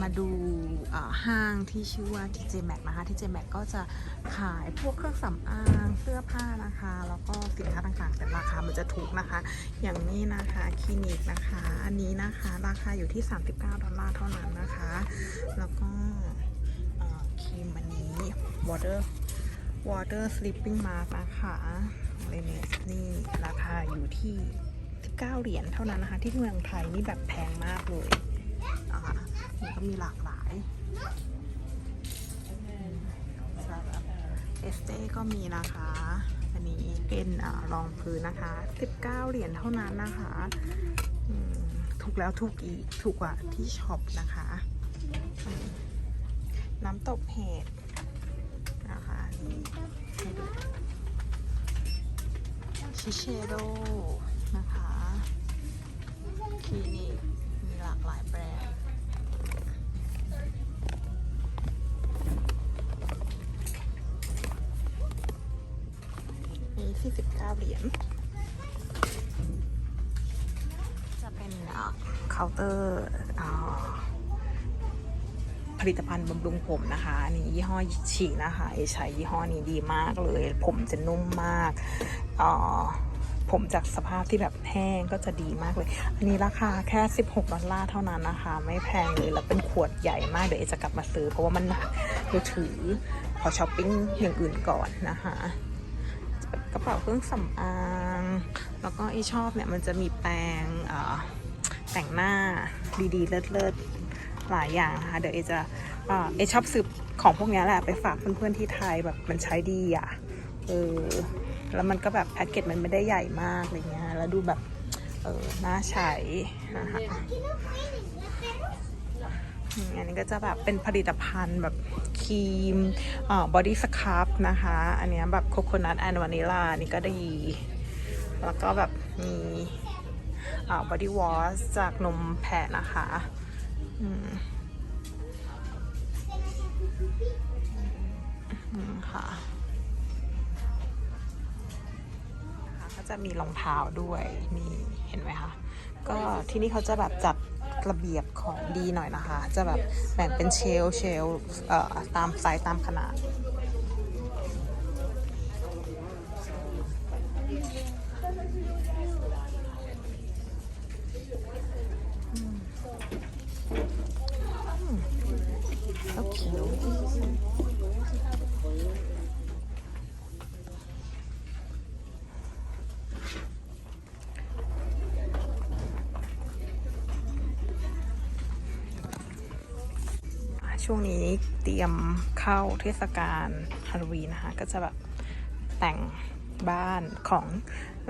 มาดูห้างที่ชื่อว่า TJ Max นะคะ TJ Max ก็จะขายพวกเครื่องสำอางเสื้อผ้านะคะ แล้วก็สินค้าต่างๆ แต่ราคามันจะถูกนะคะ อย่างนี้นะคะคลินิกนะคะ อันนี้นะคะ ราคาอยู่ที่ 39 ดอลลาร์เท่านั้นนะคะ แล้วก็ครีมอันนี้ water water sleeping mask นะคะเลเนสนี่ราคาอยู่ที่ 19 เหรียญเท่านั้นนะคะ ที่เมืองไทยนี่แบบแพงมากเลย ก็มีหลากหลายสำหรับเอสเต้ก็มีนะคะ อันนี้เป็นอรองพื้นนะคะ 19 เหรียญเท่านั้นนะคะถูกแล้วถูกอีกถูกกว่าที่ช็อปนะคะ น้ำตกเห็ดนะคะนี่ให้ดูชิเชโดนะคะคลินิกมีหลากหลายแบรนด์ 49 เหรียญ จะเป็นอ่าเคาน์เตอร์ผลิตภัณฑ์บำรุงผมนะคะ อันนี้ยี่ห้อฉีนะคะเอใช้ยี่ห้อนี้ดีมากเลย ผมจะนุ่มมากอ่าผมจากสภาพที่แบบแห้งก็จะดีมากเลย อันนี้ราคาแค่ 16 ดอลลาร์เท่านั้นนะคะ ไม่แพงเลย แล้วเป็นขวดใหญ่มาก เดี๋ยวเอจะกลับมาซื้อเพราะว่ามันหนักเดี๋ยวถือขอช้อปปิ้งอย่างอื่นก่อนนะคะ กระเป๋าเครื่องสำอาง แล้วก็ไอชอบเนี่ยมันจะมีแปรงแต่งหน้าดีๆ เลิศๆ หลายอย่างนะคะเดี๋ยวเอจะเอชอบซื้อของพวกนี้แหละไปฝากเพื่อนๆที่ไทยแบบมันใช้ดีอะเออแล้วมันก็แบบแพ็กเกจมันไม่ได้ใหญ่มากอะไรเงี้ยแล้วดูแบบเออน่าใช้นะคะ อันนี้ก็จะแบบเป็นผลิตภัณฑ์แบบครีมบอดี้สครับนะคะ อันนี้แบบโคโคนัทแอนด์วานิลานี่ก็ดี แล้วก็แบบมีบอดี้วอชจากนมแพะนะคะอืมค่ะนะคะก็จะมีรองเท้าด้วยนี่เห็นไหมคะ ก็ที่นี่เขาจะแบบจัด ระเบียบของดีหน่อยนะคะ จะแบบแบ่งเป็นเชลฟ์เชลฟ์ตามไซส์ตามขนาด โอเค ช่วงนี้เตรียมเข้าเทศกาลฮาโลวีนนะคะ ก็จะแบบแต่งบ้านของ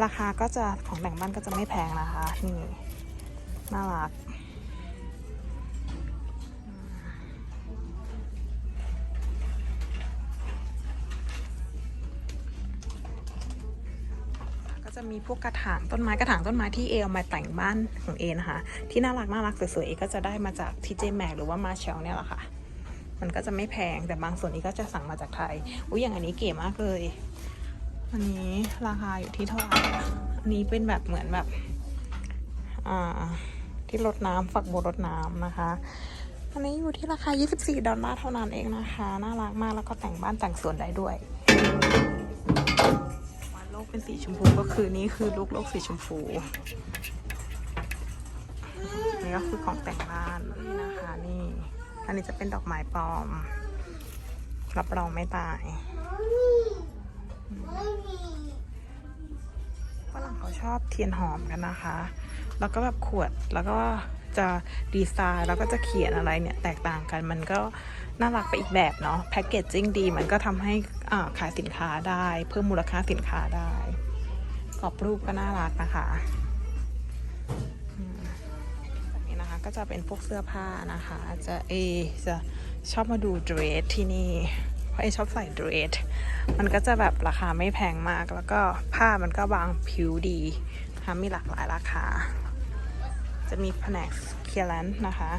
ราคาก็จะของแต่งบ้านก็จะไม่แพงนะคะ นี่น่ารักก็จะมีพวกกระถางต้นไม้กระถางต้นไม้ที่เอเอามาแต่งบ้านของเอนะคะ ที่น่ารักน่ารักสวยๆเอก็จะได้มาจากทีเจแม็กหรือว่ามาเชลเนี่ยแหละค่ะ มันก็จะไม่แพงแต่บางส่วนนี้ก็จะสั่งมาจากไทยอุ้ยอย่างอันนี้เก๋มากเลย อันนี้ราคาอยู่ที่เท่าไหร่อันนี้เป็นแบบเหมือนแบบอ่าที่รดน้ำฝักบัวรดน้ำนะคะอันนี้อยู่ที่ราคา 24 ดอลลาร์เท่านั้นเองนะคะ น่ารักมากแล้วก็แต่งบ้านแต่งสวนได้ด้วยวันโลกเป็นสีชมพูก็คือนี่คือลูกโลกสีชมพูนี่ก็คือของแต่งบ้านนี่นะคะนี่ อันนี้จะเป็นดอกไม้ปลอม รับรองไม่ตายฝรั่งเขาชอบเทียนหอมกันนะคะ แล้วก็แบบขวด แล้วก็จะดีไซน์ แล้วก็จะเขียนอะไรเนี่ยแตกต่างกัน มันก็น่ารักไปอีกแบบเนาะ แพคเกจจิ้งดี มันก็ทำให้อ่าขายสินค้าได้ เพิ่มมูลค่าสินค้าได้ กรอบรูปก็น่ารักนะคะ ก็จะเป็นพวกเสื้อผ้านะคะ จะเอจะชอบมาดูเดรสที่นี่ เพราะเอชอบใส่เดรส มันก็จะแบบราคาไม่แพงมาก แล้วก็ผ้ามันก็บางผิวดีนะคะมีหลากหลายราคา จะมีแผนกเคลียร์แลนซ์นะคะ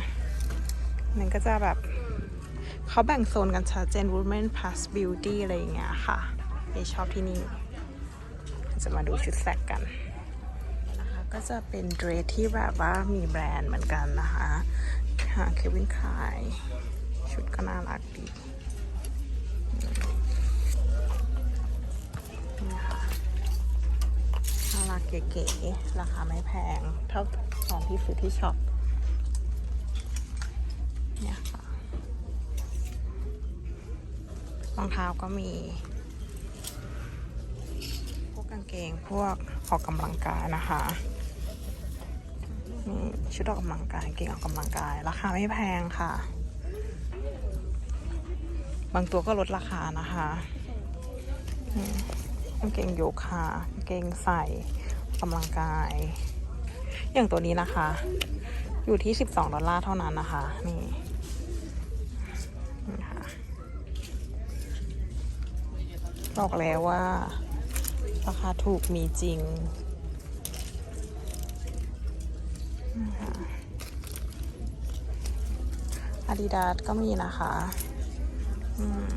มันก็จะแบบเขาแบ่งโซนกันชัดเจน Women Plus Beauty อะไรอย่างเงี้ยค่ะเอชอบที่นี่ จะมาดูชุดแสกกัน ก็จะเป็นเดรสที่แบบว่ามีแบรนด์เหมือนกันนะคะหาเควินขาย ชุดก็น่ารักดีนี่ค่ะน่ารักเก๋ๆ ราคาไม่แพง เท่าตอนที่ซื้อที่ช็อปเนี่ยค่ะรองเท้าก็มีพวกกางเกงพวกออกกำลังกายนะคะ นี่ชุดออกกำลังกายเก่งออกกำลังกาย ราคาไม่แพงค่ะ บางตัวก็ลดราคานะคะนี่กางเกงโยคะกางเกงใส่กำลังกาย อย่างตัวนี้นะคะ อยู่ที่ 12 ดอลลาร์เท่านั้นนะคะ นี่นะคะบอกแล้วว่า ราคาถูกมีจริง อาดิดาสก็มีนะคะ อืม